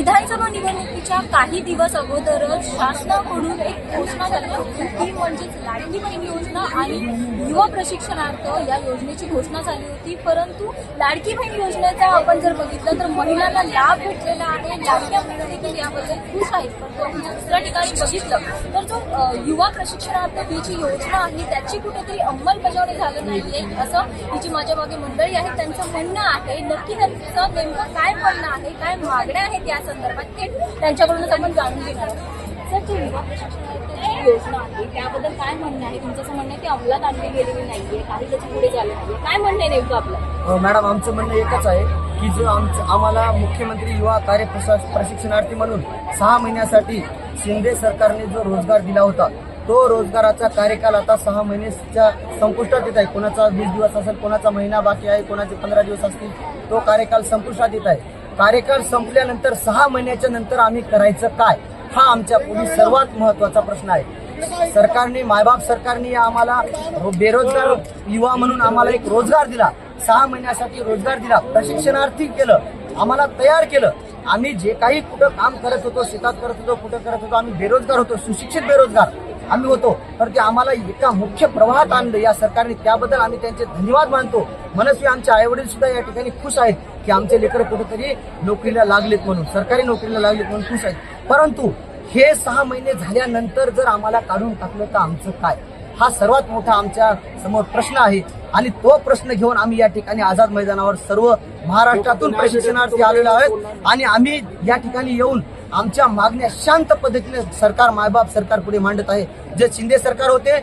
विधानसभा निवडणुकीच्या काही दिवस अगोदरच शासनाकडून एक घोषणा झाली. होती ती म्हणजेच लाडकी बहीण योजना आणि युवा प्रशिक्षणार्थ या योजनेची घोषणा झाली होती. परंतु लाडकी बहीण योजनेचा आपण जर बघितलं तर महिलांना लाभ भेटलेला आहे. लाडक्या बहिणी देखील याबद्दल खुश आहेत. पण दुसऱ्या ठिकाणी बघितलं तर जो युवा प्रशिक्षणार्थ ही जी योजना आहे त्याची कुठेतरी अंमलबजावणी झाली नाहीये असं ही जी माझ्या मागे मंडळी आहे त्यांचं म्हणणं आहे नक्की त्यांचं नेमकं काय म्हणणं आहे काय मागण्या आहेत या संदर्भात थेट त्यांच्याकडूनच आपण जाणून घेणार सर जी युवा प्रशिक्षणार्थ योजना आहे त्याबद्दल काय म्हणणं आहे? तुमचं असं म्हणणं आहे की अंमलात आणली गेलेली नाहीये काही त्याच्या पुढे झालं नाहीये. काय म्हणणं आहे नेमकं आपलं? मॅडम आमचं म्हणणं एकच आहे की जो आमचं आम्हाला मुख्यमंत्री युवा कार्य प्रशिक्षणार्थी म्हणून सहा महिन्यासाठी शिंदे सरकारने जो रोजगार दिला होता तो रोजगाराचा कार्यकाल आता सहा महिन्याच्या संपुष्टात येत आहे. कोणाचा वीस दिवस असेल कोणाचा महिना बाकी आहे कोणाचे पंधरा दिवस असतील तो कार्यकाल संपुष्टात येत आहे. कार्यकाळ संपल्यानंतर सहा महिन्याच्या नंतर आम्ही करायचं काय? हा आमच्या पुढे सर्वात महत्त्वाचा प्रश्न आहे. सरकारने मायबाप सरकारने आम्हाला बेरोजगार युवा म्हणून आम्हाला एक रोजगार दिला. सहा महिन्यासाठी रोजगार दिला. प्रशिक्षणार्थी केलं. आम्हाला तयार केलं. आम्ही जे काही कुठं काम करत होतो शेतात करत होतो कुठं करत होतो आम्ही बेरोजगार होतो सुशिक्षित बेरोजगार. आम्ही होतो. तर ते आम्हाला एका मुख्य प्रवाहात आणलं या सरकारने. त्याबद्दल आम्ही त्यांचे धन्यवाद मानतो. मनस्वी आमचे आईवडील सुद्धा या ठिकाणी खुश आहेत की आमचे लेकर कुठेतरी नोकरीला लागलेत म्हणून सरकारी नोकरीला लागलेत म्हणून खुश आहेत. परंतु हे सहा महिने झाल्यानंतर जर आम्हाला काढून टाकलं तर आमचं काय? हा सर्वात मोठा आमच्यासमोर प्रश्न आहे. आणि तो प्रश्न घेऊन आम्ही या ठिकाणी आझाद मैदानावर सर्व महाराष्ट्रातून प्रशिक्षणार्थी आलेलो आहोत. आणि आम्ही या ठिकाणी येऊन आमच्या मागण्या शांत पद्धतीने सरकार मायबाप सरकार पुढे मांडत आहे. जे शिंदे सरकार होते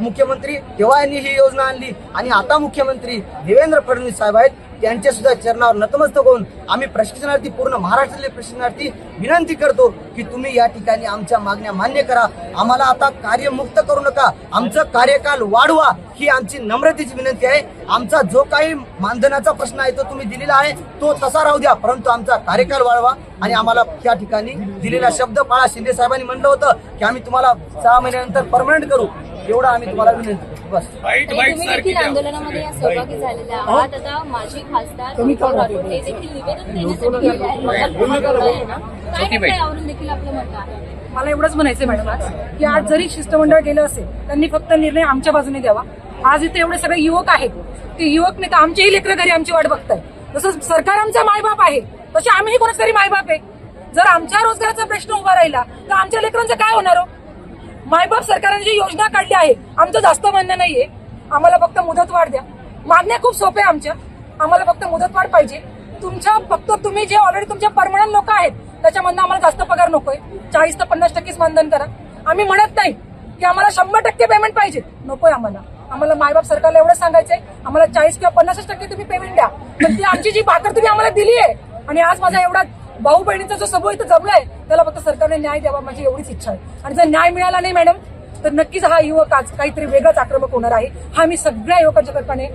मुख्यमंत्री तेव्हा यांनी ही योजना आणली. आणि आता मुख्यमंत्री देवेंद्र फडणवीस साहेब आहेत. त्यांच्या सुद्धा चरणावर नतमस्तक होऊन आम्ही प्रशिक्षणार्थी पूर्ण महाराष्ट्रातले प्रशिक्षणार्थी विनंती करतो की तुम्ही या ठिकाणी आमच्या मागण्या मान्य करा. आम्हाला आता कार्यमुक्त करू नका. आमचं कार्यकाल वाढवा ही आमची नम्रतेची विनंती आहे. आमचा जो काही मानधनाचा प्रश्न आहे तो तुम्ही दिलेला आहे तो तसा राहू द्या. परंतु आमचा कार्यकाल वाढवा आणि आम्हाला त्या ठिकाणी दिलेला शब्द पाळा शिंदे साहेबांनी म्हणलं होतं की आम्ही तुम्हाला सहा महिन्यानंतर परमनंट करू. एवढं आम्ही तुम्हाला विनंती करतो बस. आणि तुम्ही देखील आंदोलनामध्ये या सहभागी झालेल्या आहात. आता माजी खासदार राठोड हे देखील निवेदन देण्यासाठी गेले आहेत. मंगल प्रभागावर आहे ना. काय म्हणणं आहे? यावरून देखील आपलं म्हणणं आहे. मला एवढंच म्हणायचं मॅडम आज की आज जरी शिष्टमंडळ गेलं असेल त्यांनी फक्त निर्णय आमच्या बाजूने द्यावा. आज इथे एवढे सगळे युवक आहेत. ते युवक नाही तर आमचेही लेकरं घरी आमची वाट बघताय जसं सरकार आमचा मायबाप आहे तसे आम्हीही कोणाच तरी मायबाप आहे. जर आमच्या रोजगाराचा प्रश्न उभा राहिला तर आमच्या लेकरांचं काय होणार हो? मायबाप सरकारने जी योजना काढली आहे आमचं जास्त म्हणणं नाहीये. आम्हाला फक्त मुदतवाढ द्या. मागण्या खूप सोप्या आमच्या. आम्हाला फक्त मुदतवाढ पाहिजे. तुमच्या फक्त तुम्ही जे ऑलरेडी तुमच्या परमनंट लोक आहेत त्याच्यामधनं आम्हाला जास्त पगार नकोय. चाळीस ते पन्नास टक्केच मानधन करा. आम्ही म्हणत नाही की आम्हाला शंभर टक्के पेमेंट पाहिजे. नकोय आम्हाला. आम्हाला मायबाप सरकारला एवढं सांगायचंय. आम्हाला चाळीस किंवा पन्नासच टक्के तुम्ही पेमेंट द्या. पण ती आमची जी भाकर तुम्ही आम्हाला दिली आहे आणि आज माझा एवढा भाऊ बहिणीचा जो समूह इथं जमलाय त्याला फक्त सरकारने न्याय द्यावा माझी एवढीच इच्छा आहे. आणि जर न्याय मिळाला नाही मॅडम तर नक्कीच हा युवक आज काहीतरी वेगळाच आक्रमक होणार आहे. हा मी सगळ्या युवकांच्या तर्फाने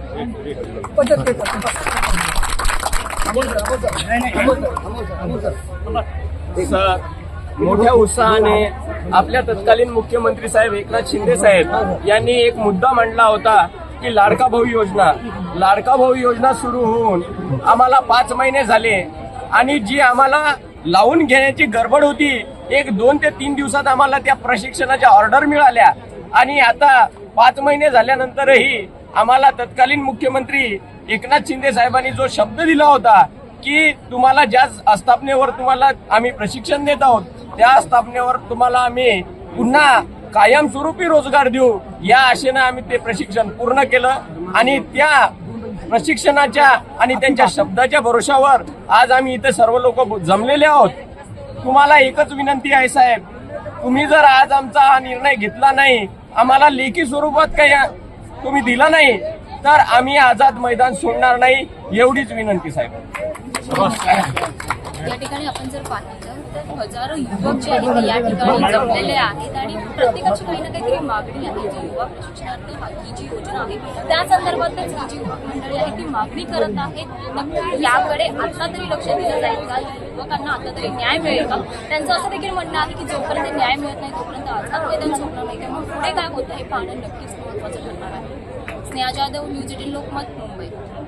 पद्धत करतो सर मोठ्या उत्साहाने आपल्या तत्कालीन मुख्यमंत्री साहेब एकनाथ शिंदे साहेब यांनी एक मुद्दा मांडला होता की लाडका भाऊ योजना. लाडका भाऊ योजना सुरू होऊन आम्हाला पाच महिने झाले. आणि जी आम्हाला लावून घेण्याची गडबड होती एक दोन ते तीन दिवसात आम्हाला त्या प्रशिक्षणाच्या ऑर्डर मिळाल्या. आणि आता पाच महिने झाल्यानंतरही आम्हाला तत्कालीन मुख्यमंत्री एकनाथ शिंदे साहेबांनी जो शब्द दिला होता की तुम्हाला ज्या आस्थापनेवर तुम्हाला आम्ही प्रशिक्षण देत आहोत त्या आस्थापनेवर तुम्हाला आम्ही पुन्हा कायमस्वरूपी रोजगार देऊ या आशेनं आम्ही ते प्रशिक्षण पूर्ण केलं. आणि त्या प्रशिक्षणाच्या आणि त्यांच्या शब्दाच्या भरोशावर आज आम्ही इथे सर्व लोक जमलेले आहोत. तुम्हाला एकच विनंती आहे साहेब. तुम्ही जर आज आमचा हा निर्णय घेतला नाही आम्हाला लेखी स्वरूपात काही तुम्ही दिला नाही तर आम्ही आझाद मैदान सोडणार नाही एवढीच विनंती साहेब. या ठिकाणी आपण जर पाहिलं तर हजारो युवक जे आहेत या ठिकाणी जमलेले आहेत आणि प्रत्येकाची काही ना काहीतरी मागणी आहे जी युवा प्रशिक्षणार्थी ही जी योजना आहे त्या संदर्भातच ही जी युवक मंडळी आहे ती मागणी करत आहेत. नक्की याकडे आता तरी लक्ष दिलं जाईल का? युवकांना आता तरी न्याय मिळेल का? त्यांचं असं देखील म्हणणं आहे की जोपर्यंत न्याय मिळत नाही तोपर्यंत आझाद मैदान सोडणार नाही. त्यामुळे पुढे काय होतं हे पाहणं नक्कीच महत्वाचं ठरणार आहे. Sneha Jadhav news eighteen Lokmat Mumbai.